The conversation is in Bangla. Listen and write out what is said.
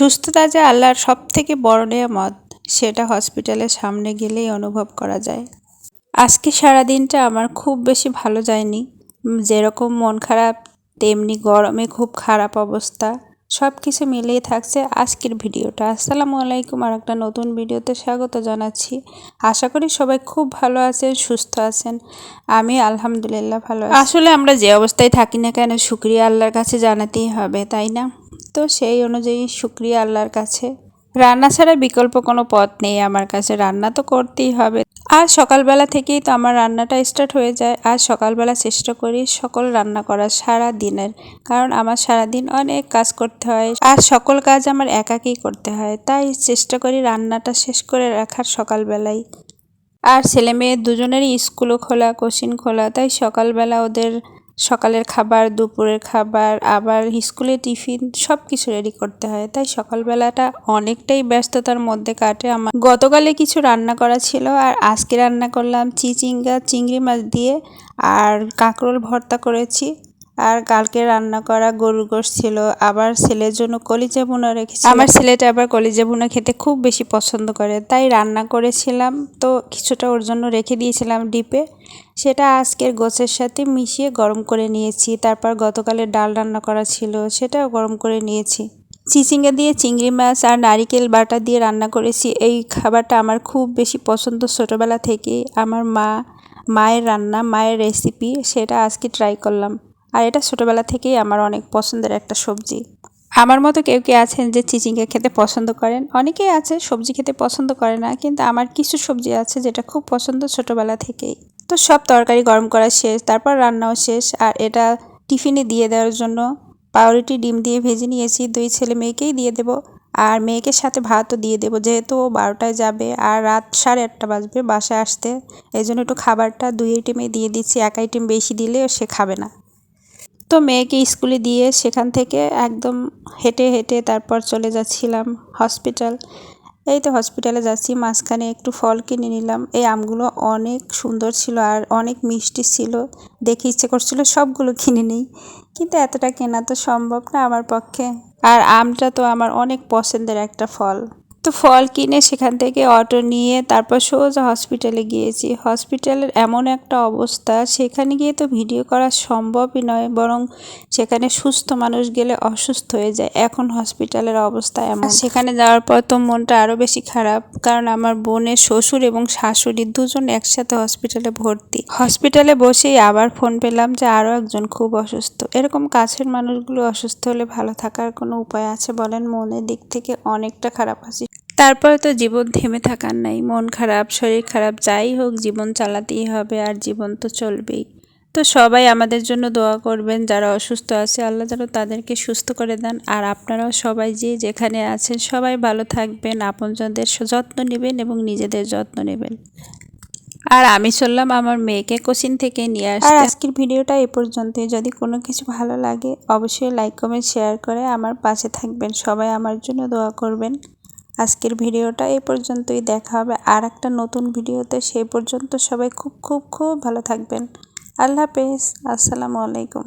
সুস্থতা যে আল্লাহর সব থেকে বড় নেয়ামত, সেটা হসপিটালের সামনে গেলেই অনুভব করা যায়। আজকে সারা দিনটা আমার খুব বেশি ভালো যায়নি। যেরকম মন খারাপ, তেমনি গরমে খুব খারাপ অবস্থা। সব কিছু মিলিয়ে থাকছে আজকের ভিডিওটা। আসসালামু আলাইকুম আর একটা নতুন ভিডিওতে স্বাগত জানাচ্ছি। আশা করি সবাই খুব ভালো আছেন, সুস্থ আছেন। আমি আলহামদুলিল্লাহ ভালো আসলে আমরা যে অবস্থায় থাকি না কেন, শুক্রিয়া আল্লাহর কাছে জানাতেই হবে, তাই না? তো সেই অনুযায়ী শুক্রিয়া আল্লাহর কাছে। রান্না ছাড়া বিকল্প কোনো পথ নেই আমার কাছে। রান্না তো করতেই হবে। আর সকালবেলা থেকেই তো আমার রান্নাটা স্টার্ট হয়ে যায়। আর সকালবেলা চেষ্টা করি সকল রান্না করা সারা দিনের। কারণ আমার সারা দিন অনেক কাজ করতে হয়। আর সকল কাজ আমার একাকেই করতে হয়। তাই চেষ্টা করি রান্নাটা শেষ করে রাখার সকালবেলায় আর ছেলে মেয়ে দুজনেরই স্কুলও খোলা, কোচিং খোলা। তাই সকালবেলা ওদের সকালের খাবার, দুপুরের খাবার, আবার স্কুলে টিফিন সব কিছু রেডি করতে হয়। তাই সকালবেলাটা অনেকটাই ব্যস্ততার মধ্যে কাটে আমার। গতকালে কিছু রান্না করা ছিল আর আজকে রান্না করলাম চিচিঙ্গা, চিংড়ি মাছ দিয়ে আর কাঁকরোল ভর্তা করেছি। আর কালকে রান্না করা গরুর গোশ ছিল। আবার ছেলের জন্য কলিজা বোনা রেখেছি আমার ছেলেটা আবার কলিজা বোনা খেতে খুব বেশি পছন্দ করে। তাই রান্না করেছিলাম। তো কিছুটা ওর জন্য রেখে দিয়েছিলাম ডিপে। সেটা আজকের গোছের সাথে মিশিয়ে গরম করে নিয়েছি। তারপর গতকালের ডাল রান্না করা ছিল, সেটাও গরম করে নিয়েছি। চিচিঙ্গা দিয়ে চিংড়ি মাছ আর নারিকেল বাটা দিয়ে রান্না করেছি। এই খাবারটা আমার খুব বেশি পছন্দ। ছোটোবেলা থেকেই আমার মা, মায়ের রান্না, মায়ের রেসিপি সেটা আজকে ট্রাই করলাম। আর এটা ছোটোবেলা থেকেই আমার অনেক পছন্দের একটা সবজি। আমার মতো কেউ কেউ আছেন যে চিচিঙ্গা খেতে পছন্দ করেন? অনেকেই আছে সবজি খেতে পছন্দ করে না, কিন্তু আমার কিছু সবজি আছে যেটা খুব পছন্দ ছোটোবেলা থেকেই। তো সব তরকারি গরম করা শেষ, তারপর রান্নাও শেষ, আর এটা টিফিনে দিয়ে দেওয়ার জন্য পাউরুটি, ডিম দিয়ে ভেজে নিয়েছি, দুই ছেলে মেয়েকেই দিয়ে দেবো, আর মেয়েকে সাথে ভাতও দিয়ে দেবো, যেহেতু ও বারোটায় যাবে, আর রাত সাড়ে আটটা বাজবে বাসায় আসতে, এই জন্য একটু খাবারটা দুই আইটেমে দিয়ে দিচ্ছি, এক আইটেম বেশি দিলেও সে খাবে না। তো মেয়েকে স্কুলে দিয়ে সেখান থেকে একদম হেঁটে হেঁটে তারপর চলে যাচ্ছিলাম হসপিটাল। এই তো হসপিটালে যাচ্ছি, মাঝখানে একটু ফল কিনে নিলাম। এই আমগুলো অনেক সুন্দর ছিল আর অনেক মিষ্টি ছিল। দেখে ইচ্ছে করছিল সবগুলো কিনে নিই। কিন্তু এতটা কেনা তো সম্ভব না আমার পক্ষে। আর আমটা তো আমার অনেক পছন্দের একটা ফল। তো ফল কিনে সেখান থেকে অটো নিয়ে তারপর সোজা হসপিটালে গিয়েছি। হসপিটালের এমন একটা অবস্থা, সেখানে গিয়ে তো ভিডিও করা সম্ভবই নয়, বরং সেখানে সুস্থ মানুষ গেলে অসুস্থ হয়ে যায়। এখন হসপিটালের অবস্থা এমন। সেখানে যাওয়ার পর তো মনটা আরও বেশি খারাপ, কারণ আমার বোনের শ্বশুর এবং শাশুড়ি দুজন একসাথে হসপিটালে ভর্তি। হসপিটালে বসেই আবার ফোন পেলাম যে আরও একজন খুব অসুস্থ। এরকম কাছের মানুষগুলো অসুস্থ হলে ভালো থাকার কোনো উপায় আছে বলেন? মনের দিক থেকে অনেকটা খারাপ আছি। তারপরে তো জীবন থেমে থাকার নাই। মন খারাপ শরীর খারাপ যাই হোক জীবন চালাতেই হবে আর জীবন তো চলবেই। তো সবাই আমাদের জন্য দোয়া করবেন যারা অসুস্থ আছে আল্লাহ যেন তাদেরকে সুস্থ করে দেন। আর আপনারাও সবাই যে যেখানে আছেন সবাই ভালো থাকবেন আপনজনদের যত্ন নেবেন এবং নিজেদের যত্ন নেবেন। আর আমি চললাম আমার মেয়েকে কোচিন থেকে নিয়ে আসতে। আর আজকের ভিডিওটা এ পর্যন্তই। যদি কোনো কিছু ভালো লাগে অবশ্যই লাইক কমেন্ট শেয়ার করে আমার পাশে থাকবেন। সবাই আমার জন্য দোয়া করবেন। আজকের ভিডিওটা এই পর্যন্তই। দেখা হবে আর একটা নতুন ভিডিওতে। সেই পর্যন্ত সবাই খুব খুব খুব ভালো থাকবেন। আল্লাহ হাফেজ। আসসালামু আলাইকুম।